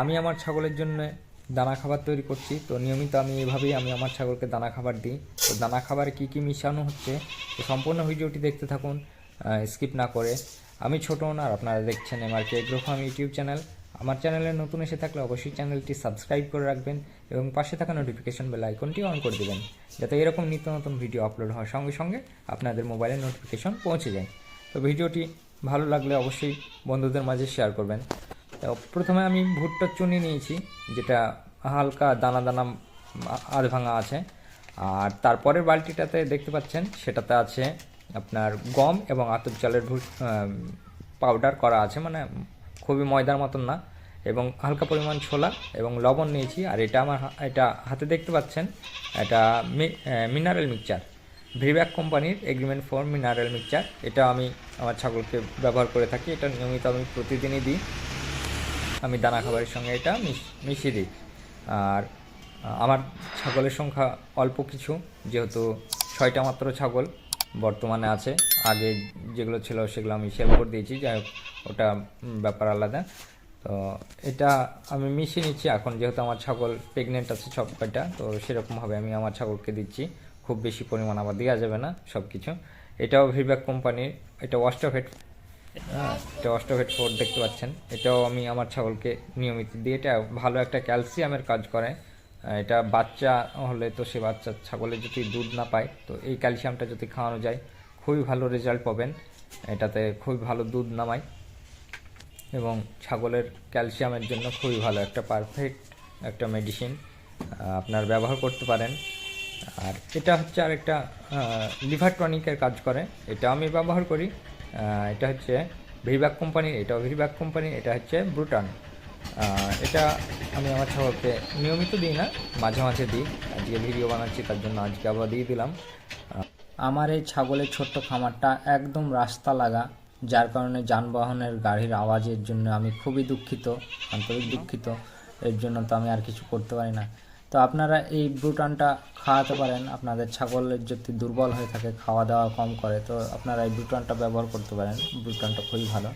আমি আমার ছাগলের জন্য দানা খাবার তৈরি করছি। তো নিয়মিত আমি এভাবেই আমি আমার ছাগলকে দানা খাবার দিই। তো দানা খাবার কী কী মিশানো হচ্ছে, তো সম্পূর্ণ ভিডিওটি দেখতে থাকুন স্কিপ না করে। আমি ছোট আর আপনারা দেখছেন MR K agro farm YouTube channel. আমার চ্যানেলে নতুন এসে থাকলে অবশ্যই চ্যানেলটি সাবস্ক্রাইব করে রাখবেন এবং পাশে থাকা নোটিফিকেশন বেল আইকনটি অন করে দেবেন, যাতে এরকম নিত্য নতুন ভিডিও আপলোড হওয়ার সঙ্গে সঙ্গে আপনাদের মোবাইলে নোটিফিকেশন পৌঁছে যায়। তো ভিডিওটি ভালো লাগলে অবশ্যই বন্ধুদের মাঝে শেয়ার করবেন। তো প্রথমে আমি ভুট্টার চুনি নিয়েছি, যেটা হালকা দানা দানা আধ ভাঙা আছে। আর তারপরের বালতিটাতে দেখতে পাচ্ছেন, সেটাতে আছে আপনার গম এবং আতপ চালের ভুট পাউডার করা আছে মানে খুবই ময়দার মতন না। এবং হালকা পরিমাণ ছোলা এবং লবণ নিয়েছি, আর এটা আমার এটা হাতে দেখতে পাচ্ছেন, এটা মিনারেল মিক্সচার। ভিব্যাক কোম্পানির এগ্রিমেন্ট ফর মিনারেল মিক্সচার। এটা আমি আমার ছাগলকে ব্যবহার করে থাকি, এটা নিয়মিত আমি প্রতিদিনই দিই। আমি দানা খাবারের সঙ্গে এটা মিশ- মিশিয়ে দিই। আর আমার ছাগলের সংখ্যা অল্প কিছু, যেহেতু ছয়টা মাত্র ছাগল বর্তমানে আছে। আগে যেগুলো ছিল সেগুলো আমি সেল করে দিয়েছি, যাই ওটা ব্যাপার আলাদা। তো এটা আমি মিশিয়ে নিচ্ছি। এখন যেহেতু আমার ছাগল প্রেগনেন্ট আছে সব কয়টা, তো সেরকমভাবে আমি আমার ছাগলকে দিচ্ছি। খুব বেশি পরিমাণ আবার দেওয়া যাবে না সব কিছু এটাও ভিব্যাক কোম্পানির, এটা ওয়াস্টাফেট হ্যাঁ এটা অস্টোভেট ফোর দেখতে পাচ্ছেন। এটাও আমি আমার ছাগলকে নিয়মিত দিই এটা ভালো একটা ক্যালসিয়ামের কাজ করে। এটা বাচ্চা হলে তো সে বাচ্চা ছাগলে যদি দুধ না পায়, তো এই ক্যালসিয়ামটা যদি খাওয়ানো যায়, খুবই ভালো রেজাল্ট পাবেন। এটাতে খুবই ভালো দুধ নামায় এবং ছাগলের ক্যালসিয়ামের জন্য খুবই ভালো একটা পারফেক্ট একটা মেডিসিন আপনার ব্যবহার করতে পারেন। আর এটা হচ্ছে আরেকটা লিভার টনিকের কাজ করে। এটা আমি ব্যবহার করি। এটা হচ্ছে ভিব্যাক কোম্পানির এটাও ভিব্যাক কোম্পানির এটা হচ্ছে ব্রুটান। এটা আমি আমার ছাগলকে নিয়মিত দিই না, মাঝে মাঝে দিই। আজকে ভিডিও বানাচ্ছি, তার জন্য আজকে আবার দিয়ে দিলাম। আমার এই ছাগলের ছোট্ট খামারটা একদম রাস্তা লাগা, যার কারণে যানবাহনের গাড়ির আওয়াজের জন্য আমি খুবই দুঃখিত, আন্তরিক দুঃখিত। এর জন্য তো আমি আর কিছু করতে পারি না। তো আপনারা এই ব্রুটানটা খাওয়াতে পারেন। আপনাদের ছাগলের যদি দুর্বল হয়ে থাকে খাওয়া দাওয়া কম করে, তো আপনারা এই ব্রুটানটা ব্যবহার করতে পারেন। ব্রুটানটা খুবই ভালো।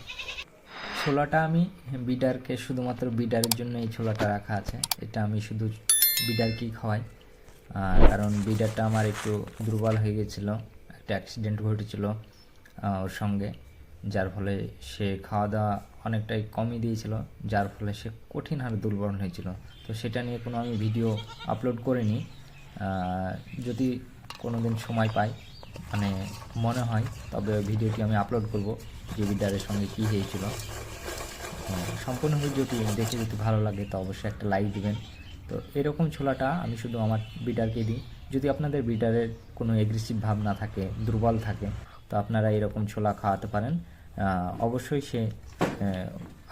ছোলাটা আমি বিডারকে শুধুমাত্র বিডারের জন্য এই ছোলাটা রাখা আছে। এটা আমি শুধু বিডারকেই খাওয়াই। কারণ বিডারটা আমার একটু দুর্বল হয়ে গেছিল, একটা অ্যাক্সিডেন্ট ঘটেছিল ওর সঙ্গে। যার ফলে সে খাওয়া দাওয়া অনেকটাই কমই দিয়েছিল যার ফলে সে কঠিন হারে দুর্বল হয়েছিল। তো সেটা নিয়ে কোনো আমি ভিডিও আপলোড করিনি। যদি কোনো দিন সময় পাই মানে মনে হয় তবে ভিডিওটি আমি আপলোড করব যে বিডারের সঙ্গে কী হয়েছিল। হ্যাঁ, সম্পূর্ণ ভিডিওটি দেখে যদি ভালো লাগে তো অবশ্যই একটা লাইক দিবেন। তো এরকম ছোলাটা আমি শুধু আমার বিডারকে দিই। যদি আপনাদের বিডারের কোনো এগ্রেসিভ ভাব না থাকে দুর্বল থাকে তো আপনারা এরকম ছোলা খাওয়াতে পারেন। অবশ্যই সে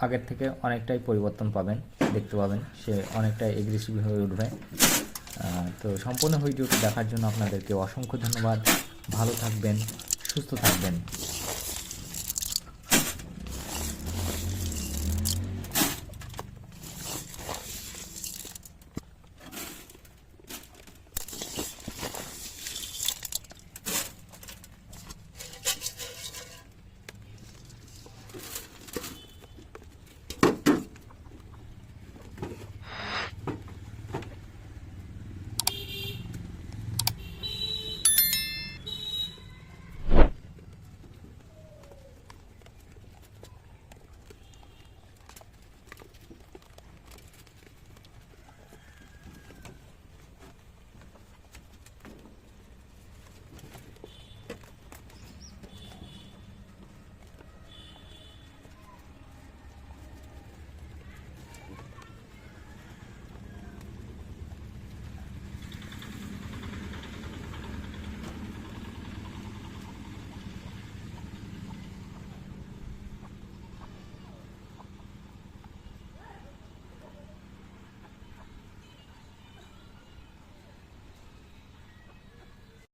আগের থেকে অনেকটাই পরিবর্তন পাবেন, দেখতে পাবেন। সে অনেকটাই এগ্রেসিভ হয়ে উঠবে। তো সম্পূর্ণ ভিডিওটি দেখার জন্য আপনাদেরকে অসংখ্য ধন্যবাদ। ভালো থাকবেন, সুস্থ থাকবেন।